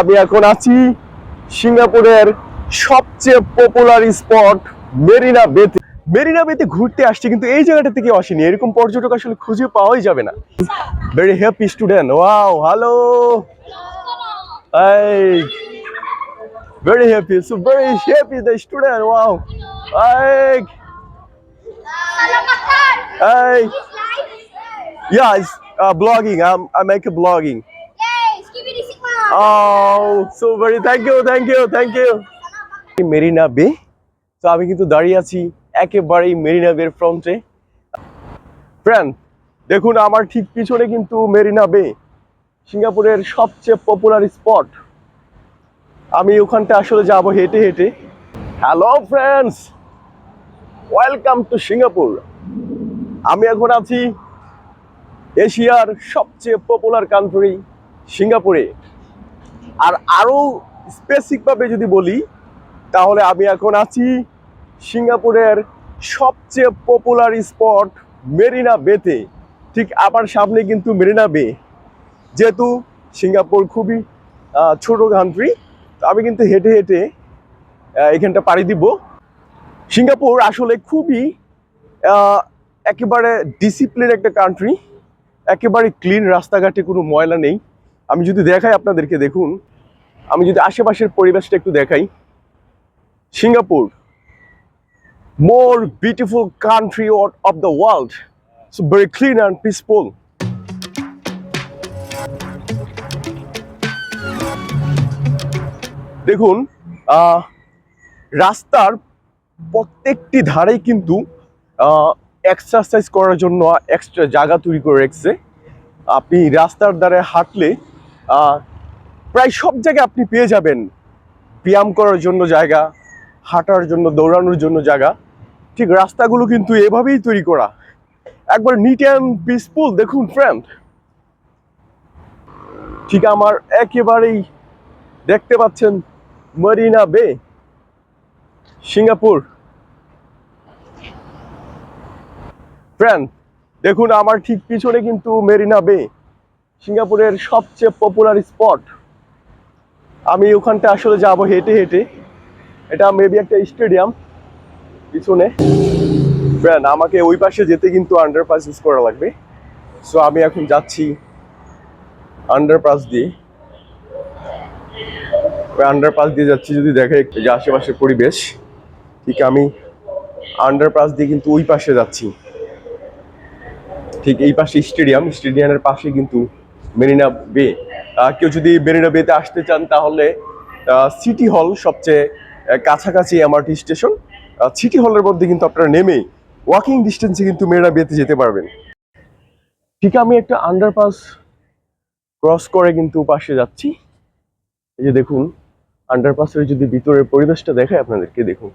আমি এখন আছি সিঙ্গাপুরের সবচেয়ে পপুলার স্পট মেরিনা বেতে। মেরিনা বেতে ঘুরতে আসছে কিন্তু এই জায়গাটা থেকে আসেনি। এরকম পর্যটক আসলে খুঁজে পাওয়াই যাবে না। Very happy student wow hello very happy the student wow hey Selamat hey yeah it's uh, blogging I'm, I make a blogging Yay, Sigma. Oh, so very thank you, thank you, Marina Bay তো আমি কিন্তু দাঁড়িয়ে আছি একেবারেই মেরিনা বের ফ্রন্টে friend দেখুন আমার ঠিক পিছনে কিন্তু মেরিনা বে সিঙ্গাপুরের সবচেয়ে পপুলার স্পট আমি ওখানটা আসলে যাব হেঁটে হেঁটে। Hello friends welcome to Singapore আমি এখন আছি এশিয়ার সবচেয়ে পপুলার কান্ট্রি সিঙ্গাপুরে আর আরও স্পেসিকভাবে যদি বলি, তাহলে আমি এখন আছি সিঙ্গাপুরের সবচেয়ে পপুলার স্পট মেরিনা বেতে ঠিক আমার সামনে কিন্তু মেরিনা বে, যেহেতু সিঙ্গাপুর খুবই ছোট কান্ট্রি তো আমি কিন্তু হেঁটে হেঁটে এখানটা পাড়ি দিব। সিঙ্গাপুর আসলে খুবই একেবারে ডিসিপ্লিন একটা কান্ট্রি একেবারে ক্লিন রাস্তাঘাটে কোনো ময়লা নেই। আমি যদি দেখাই আপনাদেরকে, দেখুন, আমি যদি আশেপাশের পরিবেশটা একটু দেখাই, Singapore more beautiful country of the world so very clean and peaceful দেখুন রাস্তার প্রত্যেকটি ধারেই কিন্তু এক্সারসাইজ করার জন্য এক্সট্রা জায়গা তৈরি করে রেখেছে। আপনি রাস্তার ধারে হাঁটলে প্রায় সব জায়গায় আপনি পেয়ে যাবেন। ব্যায়াম করার জন্য জায়গা, হাঁটার জন্য, দৌড়ানোর জন্য জায়গা। ঠিক রাস্তাগুলো কিন্তু এভাবেই তৈরি করা। একবার নিট অ্যান্ড পিসফুল দেখুন ফ্রেন্ড ঠিক আমার একেবারেই দেখতে পাচ্ছেন মরিনা বে, সিঙ্গাপুর। ফ্রেন্ড দেখুন আমার ঠিক পিছনে কিন্তু মেরিনা বে। সিঙ্গাপুরের সবচেয়ে পপুলার স্পট আমি ওখানটা আসলে যাব হেঁটে হেঁটে। এটা মেবি একটা স্টেডিয়াম পিছনে। ফ্রেন্ড আমাকে ওই পাশে যেতে কিন্তু আন্ডারপাস ইউজ করা লাগবে। সো আমি এখন যাচ্ছি আন্ডারপাস দিয়ে। ওই আন্ডারপাস দিয়ে যাচ্ছি যদি দেখে যে আশেপাশের পরিবেশ। ঠিক আমি আন্ডারপাস দিয়ে কিন্তু ওই পাশে যাচ্ছি। ঠিক এই পাশে স্টেডিয়াম স্টেডিয়ামের পাশে কিন্তু মেরিনা বে। কেউ যদি মেরিনা বেতে আসতে চান তাহলে সিটি হল সবচেয়ে কাছাকাছি এমআরটি স্টেশন। সিটি হলের মধ্যে কিন্তু আপনারা নেমে ওয়াকিং ডিস্টেন্সে কিন্তু মেরিনা বেতে যেতে পারবেন। ঠিক আমি একটা আন্ডারপাস ক্রস করে কিন্তু পাশে যাচ্ছি। এই যে দেখুন আন্ডারপাসের যদি ভিতরের পরিবেশটা দেখায় আপনাদেরকে, দেখুন।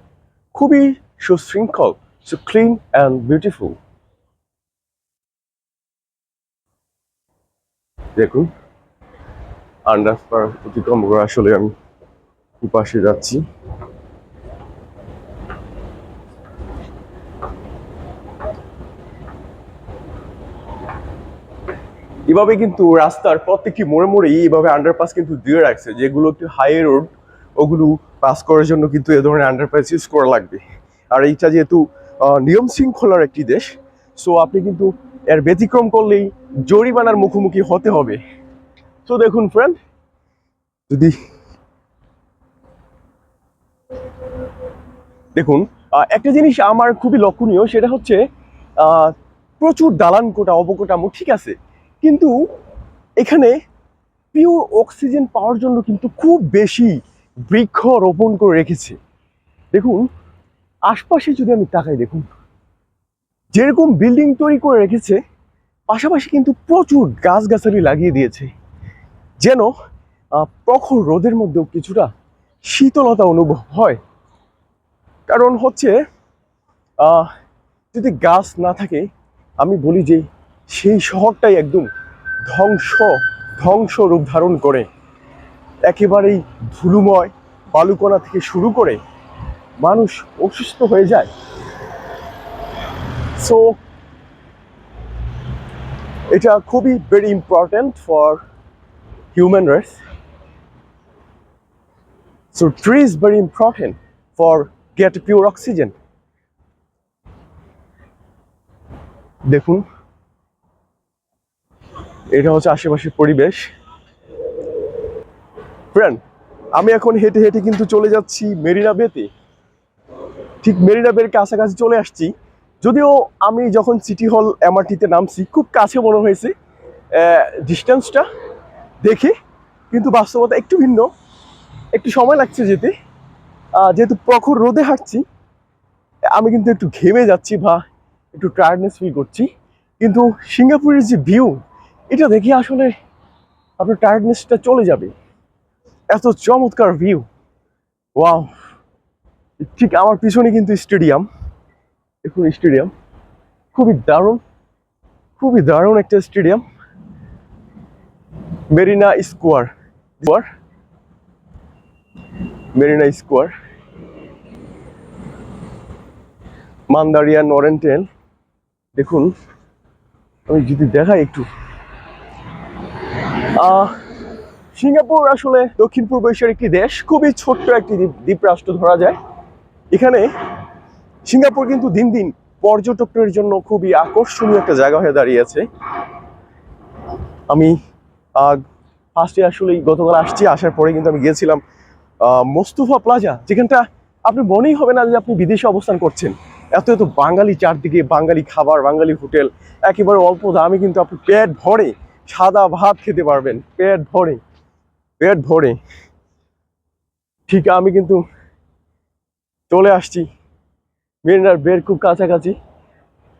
খুবই সুশৃঙ্খল সু ক্লিন অ্যান্ড বিউটিফুল দেখুন আন্ডারপাস অতিক্রম করে আসলে আমি উপাসে যাচ্ছি। এভাবে কিন্তু রাস্তার প্রত্যেকটি মোড়ে মোড়ে এইভাবে আন্ডারপাস কিন্তু দিয়ে রাখছে, যেগুলো একটু হাই রোড ওগুলো পাস করার জন্য কিন্তু এ ধরনের আন্ডারপাস ইউজ করা লাগবে। আর এইটা যেহেতু নিয়ম শৃঙ্খলার একটি দেশ সো আপনি কিন্তু এর ব্যতিক্রম করলেই জরিমানার মুখোমুখি হতে হবে। তো দেখুন ফ্রেন্ড যদি দেখুন একটা জিনিস আমার খুবই লক্ষণীয়, সেটা হচ্ছে প্রচুর দালান কোটা অবকাঠামো ঠিক আছে, কিন্তু এখানে পিওর অক্সিজেন পাওয়ার জন্য কিন্তু খুব বেশি বৃক্ষ রোপণ করে রেখেছে। দেখুন, আশপাশে যদি আমি তাকাই, দেখুন, যেরকম বিল্ডিং তৈরি করে রেখেছে পাশাপাশি কিন্তু প্রচুর গাছগাছালি লাগিয়ে দিয়েছে। যেন প্রখর রোদের মধ্যেও কিছুটা শীতলতা অনুভব হয়। কারণ হচ্ছে যদি গাছ না থাকে, আমি বলি যে সেই শহরটাই একদম ধ্বংস ধ্বংস রূপ ধারণ করে। একেবারেই ধুলুময় বালুকণা থেকে শুরু করে মানুষ অসুস্থ হয়ে যায়। সো এটা খুবই very important for human race so tree is very important for get pure oxygen. দেখুন, এটা হচ্ছে আশেপাশের পরিবেশ। ফ্রেন্ড আমি এখন হেঁটে হেঁটে কিন্তু চলে যাচ্ছি মেরিনা বেতে। ঠিক মেরিনা বের কাছাকাছি চলে আসছি। যদিও আমি যখন সিটি হল এমআরটিতে নামছি, খুব কাছে মনে হয়েছে ডিস্টেন্সটা দেখে, কিন্তু বাস্তবতা একটু ভিন্ন। একটু সময় লাগছে যেতে। যেহেতু প্রখর রোদে হাঁটছি, আমি কিন্তু একটু ঘেমে যাচ্ছি বা একটু টায়ার্ডনেস ফিল করছি। কিন্তু সিঙ্গাপুরের যে ভিউ এটা দেখে আসলে আপনার টায়ার্ডনেসটা চলে যাবে। এত চমৎকার ভিউ ওয়াও ঠিক আমার পিছনে কিন্তু স্টেডিয়াম দেখুন স্টেডিয়াম। খুবই দারুণ খুবই দারুণ একটা stadium. Marina square. Square? Marina square. মান্দারিয়া নরেন্টেল। দেখুন, আমি যদি দেখাই একটু। সিঙ্গাপুর আসলে দক্ষিণ পূর্ব এশিয়ার একটি দেশ। খুবই ছোট্ট একটি দ্বীপ দ্বীপরাষ্ট্র ধরা যায়। এখানে সিঙ্গাপুর কিন্তু দিন দিন পর্যটকদের জন্য খুবই আকর্ষণীয় একটা জায়গা হয়ে দাঁড়িয়েছে। আমি ফার্স্টে আসলে গতকাল আসছি, আসার পরে কিন্তু আমি গিয়েছিলাম মোস্তফা প্লাজা, যেখানটা আপনি মনেই হবে না যে আপনি বিদেশে অবস্থান করছেন। এত এত বাঙালি চারদিকে, বাঙালি খাবার, বাঙালি হোটেল, একেবারে অল্প দামে কিন্তু আপনি পেট ভরে সাদা ভাত খেতে পারবেন, পেট ভরে পেট ভরে। ঠিক আমি কিন্তু চলে আসছি। মেরিনার বের খুব কাছাকাছি।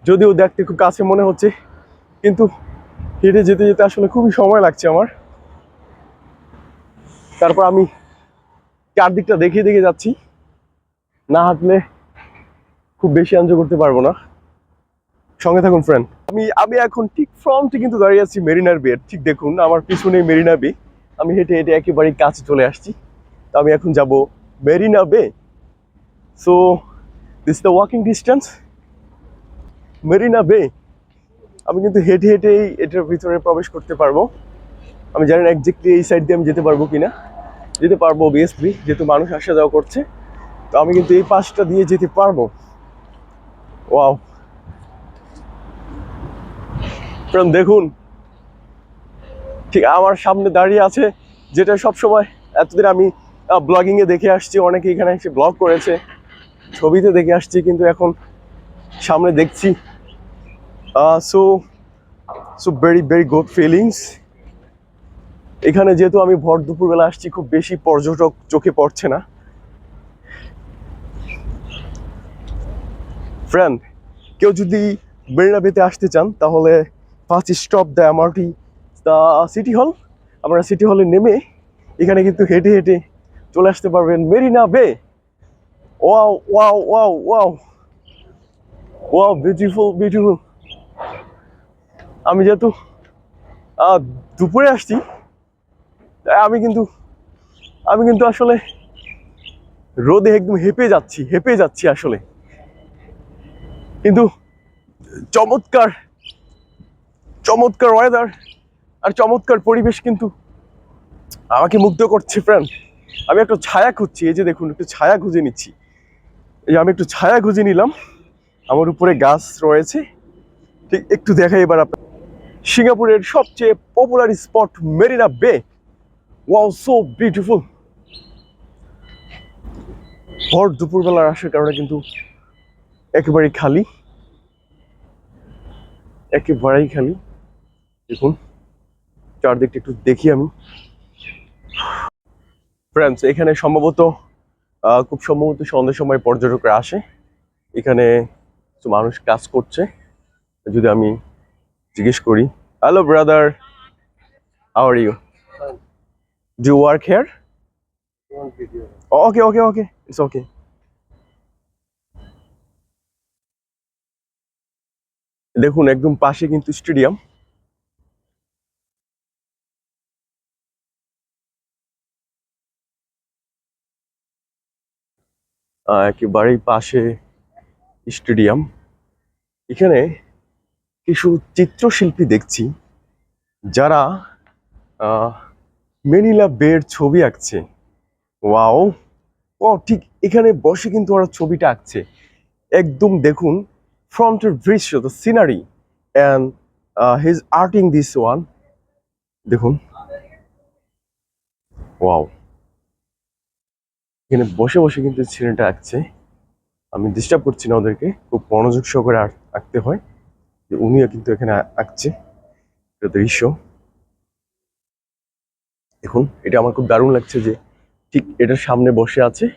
যদিও দেখতে খুব কাছে মনে হচ্ছে, কিন্তু হেঁটে যেতে যেতে আসলে খুবই সময় লাগছে আমার। তারপর আমি চারদিকটা দেখে দেখে যাচ্ছি। না হাঁটলে খুব বেশি এনজয় করতে পারব না। সঙ্গে থাকুন ফ্রেন্ড আমি আমি এখন ঠিক ফ্রন্টে কিন্তু দাঁড়িয়ে আছি মেরিনার বে ঠিক দেখুন, আমার পিছনে মেরিনা বে আমি হেঁটে হেঁটে একেবারেই কাছে চলে আসছি। তো আমি এখন যাব Marina Bay so this the walking distance Marina Bay আমি কিন্তু হেঁটে হেঁটেই এটার ভিতরে প্রবেশ করতে পারব। আমি জানি না একজ্যাক্টলি এই সাইড দিয়ে আমি যেতে পারব কিনা। যেতে পারব অবভিয়াসলি যেহেতু মানুষ আসা যাওয়া করছে। তো আমি কিন্তু এই পাশটা দিয়ে যেতে পারব। ওয়াও ফ্রেন্ড দেখুন, ঠিক আমার সামনে দাঁড়িয়ে আছে, যেটা সবসময় এতদিন আমি ব্লগিংয়ে দেখে আসছি, অনেকে এখানে এসে ব্লগ করেছে। ছবিতে দেখে আসছি, কিন্তু এখন সামনে দেখছি so so very very good feelings এখানে যেহেতু আমি ভর দুপুরবেলা আসছি, খুব বেশি পর্যটক চোখে পড়ছে না। ফ্রেন্ড কেউ যদি মেরিনা বেতে আসতে চান, তাহলে first stop the MRT, the city hall. আপনারা সিটি হলে নেমে এখানে কিন্তু হেঁটে হেঁটে চলে আসতে পারবেন Marina Bay. Wow wow wow wow wow beautiful beautiful আমি যেহেতু দুপুরে আসছি আমি কিন্তু আমি কিন্তু আসলে রোদে একদম হেঁপে যাচ্ছি হেঁপে যাচ্ছি আসলে। কিন্তু চমৎকার চমৎকার ওয়েদার আর চমৎকার পরিবেশ কিন্তু আমাকে মুগ্ধ করছে ফ্রেন্ড আমি একটা ছায়া খুঁজছি, এই যে দেখুন, একটু ছায়া খুঁজে নিচ্ছি। এই আমি একটু ছায়া খুঁজে নিলাম। আমার উপরে গাছ রয়েছে। ঠিক একটু দেখাই এবার আপনার সিঙ্গাপুরের সবচেয়ে popular spot Marina Bay. Wow so beautiful ভর দুপুরবেলার আসার কারণে কিন্তু একেবারেই খালি। একেবারেই খালি। দেখুন, চারদিকটা একটু দেখি আমি। ফ্রেন্ডস এখানে সম্ভবত খুব সম্ভবত সন্ধ্যের সময় পর্যটকরা আসে। এখানে কিছু মানুষ কাজ করছে। যদি আমি জিজ্ঞেস করি hello brother are you do work here okay okay okay it's okay দেখুন, একদম পাশে কিন্তু স্টেডিয়াম। একেবারেই পাশে স্টেডিয়াম। এখানে কিছু চিত্রশিল্পী দেখছি, যারা মেনিলা বের ছবি আঁকছে। ওয়াও! ও, ঠিক এখানে বসে কিন্তু ওরা ছবিটা আঁকছে। একদম দেখুন, ফ্রন্টের দৃশ্য the scenery and his art in this one দেখুন। ওয়াও! এখানে বসে বসে কিন্তু সিনারিটা আঁকছে। আমি ডিস্টার্ব করছি না ওদেরকে, খুব মনোযোগ সহকারে আঁক- আঁকতে হয়। যে উনিও কিন্তু এখানে আঁকছে। দৃশ্য। দেখুন, এটা আমার খুব দারুণ লাগছে যে ঠিক এটার সামনে বসে আছে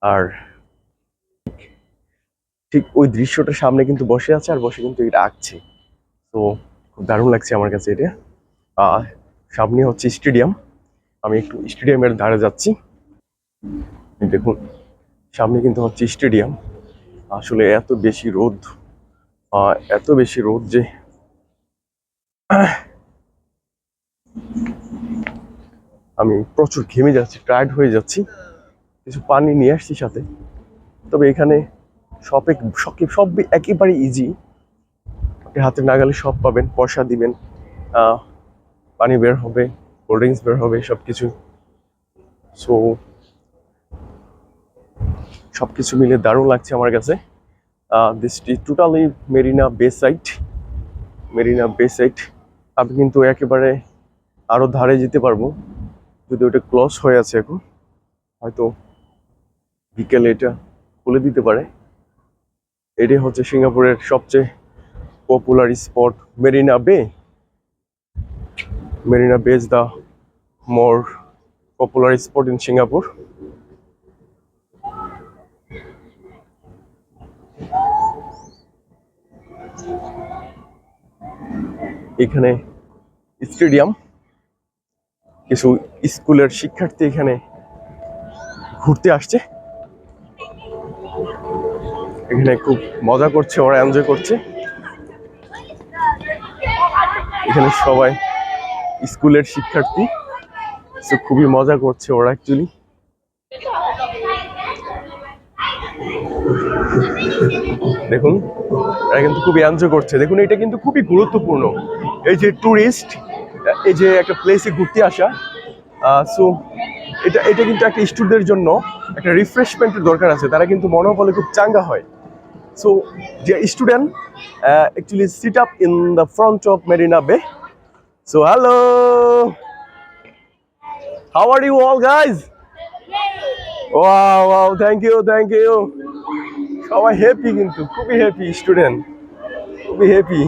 আর ঠিক ওই দৃশ্যটার সামনে কিন্তু বসে আছে আর বসে কিন্তু এটা আঁকছে। তো খুব দারুণ লাগছে আমার কাছে এটা। আর সামনে হচ্ছে স্টেডিয়াম। আমি একটু স্টেডিয়ামের ধারে যাচ্ছি। দেখুন, সামনে কিন্তু হচ্ছে স্টেডিয়াম। আসলে এত বেশি রোদ এত বেশি রোদ যে আমি প্রচুর ঘেমে যাচ্ছি টায়ার্ড হয়ে যাচ্ছি। কিছু পানি নিয়ে আসছি সাথে। তবে এখানে সব এক- সব একেবারে ইজি আপনি হাতে নাগালে সব পাবেন, পয়সা দিবেন পানি বের হবে কোল্ড ড্রিঙ্কস বের হবে সব কিছু সো সব কিছু মিলে দারুণ লাগছে আমার কাছে। দিস টোটালি মেরিনা বে সাইট মেরিনা বে সাইট আমি কিন্তু একেবারে আরও ধারে যেতে পারব। যদি ওটা ক্লোজ হয়ে আছে এখন, হয়তো বিকেলে এটা খুলে দিতে পারে। এটাই হচ্ছে সিঙ্গাপুরের সবচেয়ে popular spot Marina Bay Marina Bay is the more popular spot in Singapore এখানে স্টেডিয়াম। কিছু স্কুলের শিক্ষার্থী এখানে ঘুরতে আসছে। এখানে খুব মজা করছে, ওরা এনজয় করছে। এখানে সবাই স্কুলের শিক্ষার্থী খুবই মজা করছে ওরা অ্যাকচুয়ালি দেখুন এরা কিন্তু খুবই এনজয় করছে। দেখুন এটা কিন্তু খুবই গুরুত্বপূর্ণ। এই যে ট্যুরিস্ট এই যে একটা প্লেসে ঘুরতে আসা সো এটা এটা কিন্তু একটা স্টুডেন্টের জন্য একটা রিফ্রেশমেন্টের দরকার আছে। তারা কিন্তু মনোবলে খুব চাঙ্গা হয়। সো যে student actually sit up in the front of Marina Bay so hello how are you all guys wow wow thank you thank you সবাই হ্যাপি কিন্তু, খুবই হ্যাপি স্টুডেন্ট খুবই হ্যাপি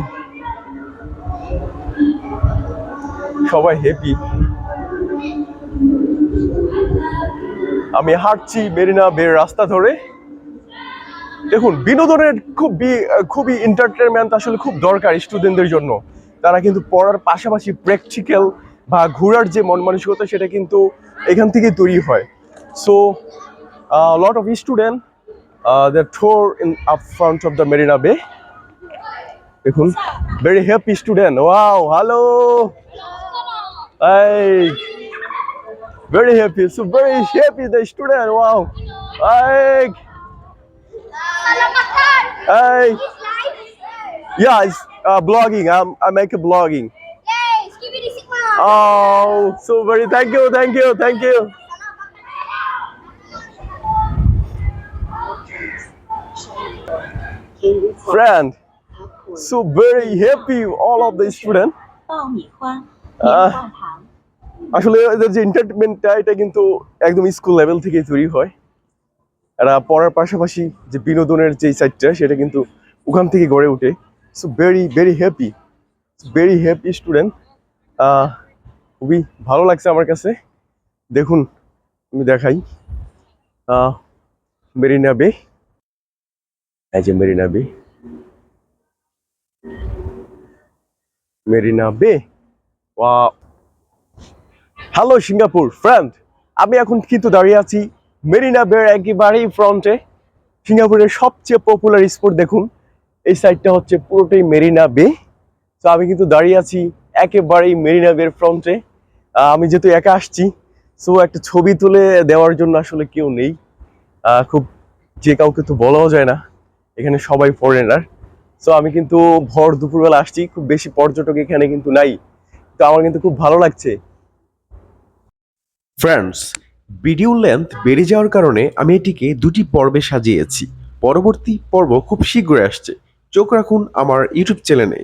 সবাই হ্যাপি আমি হাঁটছি মেরিনা বের রাস্তা ধরে। দেখুন, বিনোদনের খুব খুবই এন্টারটেনমেন্ট আসলে খুব দরকার স্টুডেন্টদের জন্য। তারা কিন্তু পড়ার পাশাপাশি প্র্যাকটিক্যাল বা ঘোরার যে মন মানসিকতা, সেটা কিন্তু এখান থেকে তৈরি হয়। So lot of student The thor in up front of the Marina Bay দেখুন very happy student wow hello এই very happy so very happy the student wow hey Selamatkan. hey His life. yeah it's uh, blogging I'm, i make a blogging Yay, Skibidi Sigma. oh so very thank you thank you thank you friend. So very happy all of the student. Uh, আসলে এদের যে এন্টারটেনমেন্টটা এটা কিন্তু একদম school level থেকে তৈরি হয়। এরা পড়ার পাশাপাশি যে বিনোদনের যে সাইডটা সেটা কিন্তু ওখান থেকে গড়ে ওঠে। So very very happy very happy student খুবই ভালো লাগছে আমার কাছে। দেখুন আমি দেখাই। মেরিনা বে। যে মেরিনা বে মেরিনা বে ওয়া হ্যালো সিঙ্গাপুর ফ্রেন্ড আমি এখন কিন্তু দাঁড়িয়ে আছি মেরিনা বের একেবারেই ফ্রন্টে সিঙ্গাপুরের সবচেয়ে পপুলার স্পট দেখুন। এই সাইডটা হচ্ছে পুরোটাই মেরিনা বে তো আমি কিন্তু দাঁড়িয়ে আছি একেবারেই মেরিনা বের ফ্রন্টে আমি যেহেতু একা আসছি সো একটা ছবি তুলে দেওয়ার জন্য আসলে কেউ নেই। খুব যে কাউকে তো বলাও যায় না। এখানে সবাই ফরেনার সো আমি কিন্তু ভর দুপুরবেলা আসছি, খুব বেশি পর্যটক এখানে কিন্তু নাই। তো আমার কিন্তু খুব ভালো লাগছে। ফ্রেন্ডস ভিডিও লেন্থ বেড়ে যাওয়ার কারণে আমি এটিকে দুটি পর্বে সাজিয়েছি। পরবর্তী পর্ব খুব শীঘ্রই আসছে। চোখ রাখুন আমার ইউটিউব চ্যানেলে